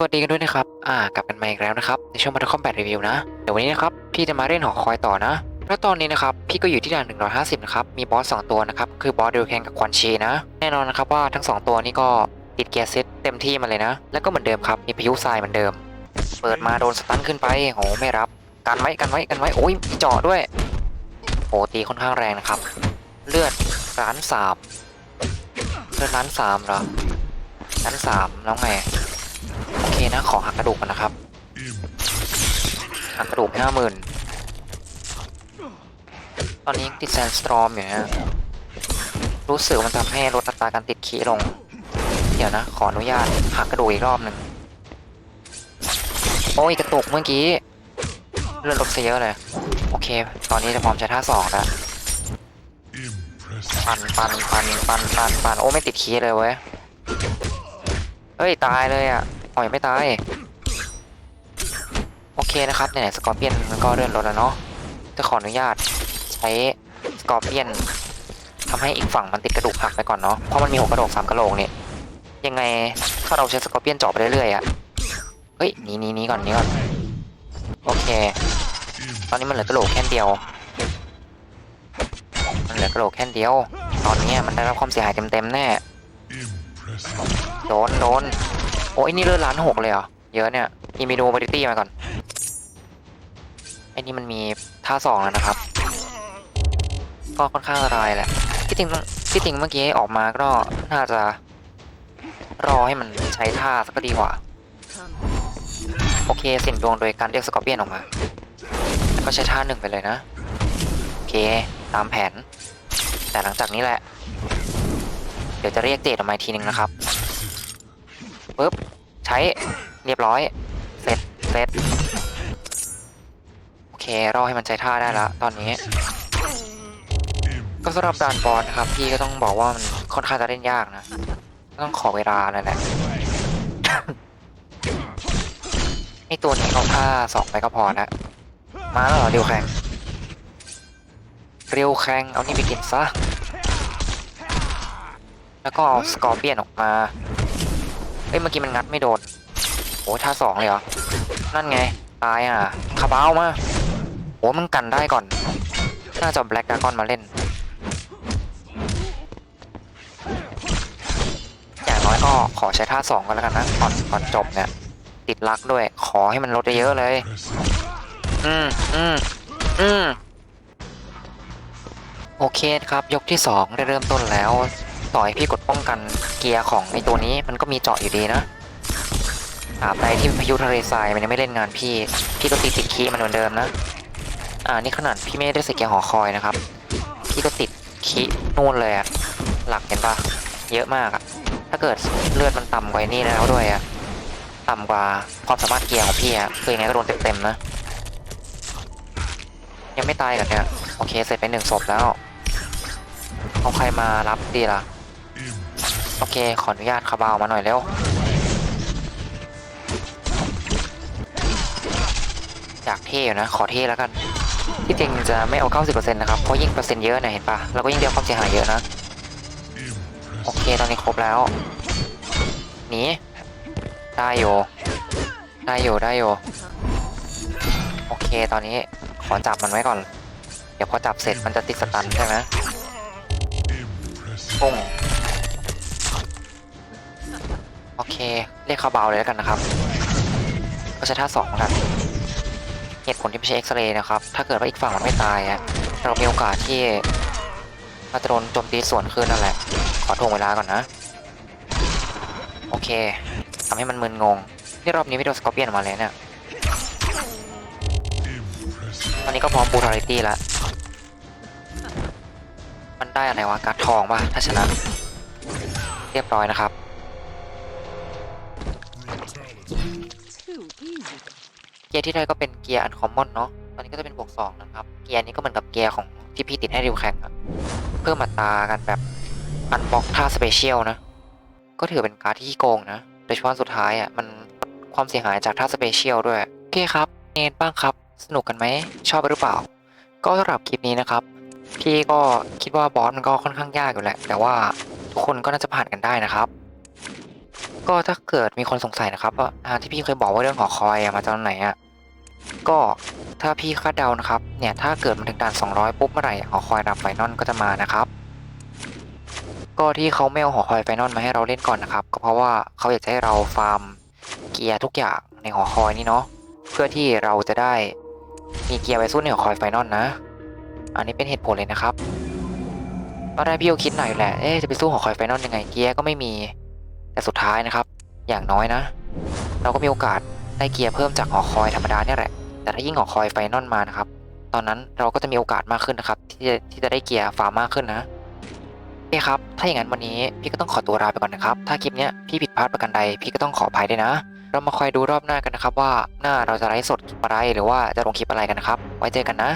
สวัสดีกันด้วยนะครับ อ่ากลับกันมาอีกแล้วนะครับ ในช่วงมาร์คอมแบทรีวิวนะ เดี๋ยววันนี้นะครับ พี่จะมาเล่นหอคอยต่อนะ แล้วตอนนี้นะครับ พี่ก็อยู่ที่ด่าน 150 นะครับ มีบอส 2 ตัวนะครับ คือบอสเดลแคนกับควันชีนะ แน่นอนนะครับว่าทั้ง 2 ตัวนี้ก็ติดเกียร์เซตเต็มที่มาเลยนะ แล้วก็เหมือนเดิมครับ มีพายุทรายเหมือนเดิม เปิดมาโดนสตันขึ้นไปโหไม่รับ กันไว้กันไว้กันไว้โอ้ยมีเจาะด้วยโหตีค่อนข้างแรงนะครับ เลือดล้านสามเลือดล้านสามเหรอล้านสามแล้วไง นะ ขอหักกระดูกก่อนนะครับ หักกระดูกห้าหมื่นตอนนี้ติดแซนสตรอมอยู่นะรู้สึกมันทำให้ลดอัตราการติดขีลง เดี๋ยวนะ ขออนุญาตหักกระดูกอีกรอบหนึ่งโอ้ยกระตุกเมื่อกี้ เลือดลดซะเยเลย โอเค ตอนนี้จะพร้อมใช้ท่าสองแล้วปันปันปันปันปันปันโอ้ไม่ติดคีย์เลยเว้ย เฮ้ย ตายเลยอะ อ๋อยังไม่ตาย โอเคนะครับไหนๆสกอร์เปียนมันก็เลื่อนรถแล้วเนาะจะขออนุญาตใช้สกอร์เปียนทำให้อีกฝั่งมันติดกระดูกหักไปก่อนเนาะเพราะมันมีหกกระโหลกสามกระโหลกเนี่ยยังไงถ้าเราใช้สกอร์เปียนเจาะไปเรื่อยๆอะเฮ้ยนีหนีหนีก่อนนีก่อนโอเค ตอนนี้มันเหลือกระโหลกแค่เดียวมันเหลือกระโหลกแค่เดียว ตอนนี้มันได้รับความเสียหายเต็มๆแน่โดนโดน อ้ยนี่เลือดล้านหกเลยเหรอ เยอะเนี่ยอีมีดูบริตี้มาก่อนไอ้นี่มันมีท่าสองแล้วนะครับ ก็ค่อนข้างอันตรายแหละที่จริงที่จริงเมื่อกี้ออกมาก็น่าจะ รอให้มันใช้ท่าสักก็ดีกว่า โอเคสินดวงโดยการเรียกสกอร์เปียนออกมาแล้วก็ใช้ท่าหนึ่งไปเลยนะ โอเค ตามแผน แต่หลังจากนี้แหละ เดี๋ยวจะเรียกเจดออกมาทีหนึ่งนะครับ ใช้เรียบร้อยเสร็จเสร็จโอเครอให้มันใช้ท่าได้ละตอนนี้ ก็สำหรับด่านบอลนะครับ พี่ก็ต้องบอกว่ามันค่อนข้างจะเล่นยากนะ ต้องขอเวลานั่นแหละไอตัวนี้เอาท่าสองไปก็พอนะมาแล้วเหรอเรียวแข่งเรียวแข่งเอานี่ไปกินซะแล้วก็เอาสกอร์เปียนออกมา เอ้ยเมื่อกี้มันงัดไม่โดนโอ้ท่าสองเลยเหรอ นั่นไง ตายอะคาบ้าวมาโอ้มันกันได้ก่อน น่าจะแบล็กดากอนมาเล่น อย่างน้อยก็ขอใช้ท่าสองก็แล้วกันนะ ก่อนก่อนจบเนี่ย ติดลักด้วย ขอให้มันลดเยอะเลย อืมอืมอืมโอเคครับ ยกที่สองได้เริ่มต้นแล้ว ต่อให้พี่กดป้องกันเกียร์ของไอตัวนี้มันก็มีเจาะอยู่ดีนะตราบใดที่พายุทะเลทรายมันยังไม่เล่นงานพี่ พี่ก็ตีติดคีมันเหมือนเดิมนะ อ่านี่ขนาดพี่ไม่ได้ใส่เกียร์หอคอยนะครับ พี่ก็ติดคีนู่นเลยอะหลักเห็นปะเยอะมากอะถ้าเกิดเลือดมันต่ำกว่านี้แล้วด้วยอะต่ำกว่าความสามารถเกียร์ของพี่อะคือยังไงก็โดนเต็มๆนะ ยังไม่ตายกันเนี่ยโอเคเสร็จไปหนึ่งศพแล้วเอาใครมารับดีล่ะ โอเค ขออนุญาตคาบาวมาหน่อยเร็วอยากเท่อยู่นะ ขอเท่แล้วกัน ที่จริงจะไม่เอา 90%นะครับ เพราะยิ่งเปอร์เซ็นต์เยอะเนี่ยเห็นปะเราก็ยิ่งเดียวความเสียหายเยอะนะ โอเค ตอนนี้ครบแล้ว หนี ได้อยู่ ได้อยู่ ได้อยู่ โอเค ตอนนี้ขอจับมันไว้ก่อน เดี๋ยวพอจับเสร็จมันจะติดสตันใช่ไหมปุ้ง โอเค เรียกคาเบาเลยแล้วกันนะครับก็ใช้ท่าสองเหมือนกันเหตุผลที่ไม่ใช่เอ็กซเรย์นะครับ ถ้าเกิดว่าอีกฝั่งมันไม่ตายอะเรามีโอกาสที่เราจะโดนโจมตีสวนคืนนั่นแหละ ขอถ่วงเวลาก่อนนะ โอเคทำให้มันมึนงง นี่รอบนี้ไม่โดนสกอร์เปียนมาเลยเนี่ย ตอนนี้ก็พร้อมบูทาริตี้แล้ว มันได้อะไรวะ การ์ดทองป่ะ ถ้าชนะ เรียบร้อยนะครับ เกียร์ที่ได้ก็เป็นเกียร์อันคอมมอนเนาะ ตอนนี้ก็จะเป็นบวกสองนะครับ เกียร์นี้ก็เหมือนกับเกียร์ของที่พี่ติดให้ริวแข่งอะเพิ่มอัตรากันแบบอันบล็อกท่าสเปเชียลนะ ก็ถือเป็นการ์ดที่โกงนะโดยเฉพาะสุดท้ายอะมันความเสียหายจากท่าสเปเชียลด้วย โอเคครับ เนนบ้างครับ สนุกกันไหม ชอบหรือเปล่า ก็สำหรับคลิปนี้นะครับ พี่ก็คิดว่าบอสมันก็ค่อนข้างยากอยู่แหละ แต่ว่าทุกคนก็น่าจะผ่านกันได้นะครับ ก็ถ้าเกิดมีคนสงสัยนะครับว่าอ่าที่พี่เคยบอกว่าเรื่องหอคอยอะมาจากไหนอะก็ถ้าพี่คาดเดานะครับ เนี่ยถ้าเกิดมันถึงด่าน 200 ปุ๊บเมื่อไหร่หอคอยดับไฟนอลก็จะมานะครับ ก็ที่เขาไม่เอาหอคอยไฟนอลมาให้เราเล่นก่อนนะครับ ก็เพราะว่าเขาอยากจะให้เราฟาร์มเกียร์ทุกอย่างในหอคอยนี่เนาะเพื่อที่เราจะได้มีเกียร์ไว้สู้ในหอคอยไฟนอลนะ อันนี้เป็นเหตุผลเลยนะครับตอนแรกพี่ก็คิดหน่อยแหละเอ๊ะจะไปสู้หอคอยไฟนอลยังไงเกียร์ก็ไม่มี แต่สุดท้ายนะครับ อย่างน้อยนะ เราก็มีโอกาสได้เกียร์เพิ่มจากหอคอยธรรมดาเนี่ยแหละ แต่ถ้ายิ่งหอคอยไฟนอลมานะครับ ตอนนั้นเราก็จะมีโอกาสมากขึ้นนะครับ ที่จะที่จะได้เกียร์ฟาร์มมากขึ้นนะโอเคครับ ถ้าอย่างนั้นวันนี้พี่ก็ต้องขอตัวลาไปก่อนนะครับ ถ้าคลิปเนี้ยพี่ผิดพลาดประการใดพี่ก็ต้องขออภัยด้วยนะ เรามาคอยดูรอบหน้ากันนะครับ ว่าหน้าเราจะไลฟ์สดคลิปอะไรหรือว่าจะลงคลิปอะไรกันนะครับ ไว้เจอกันนะ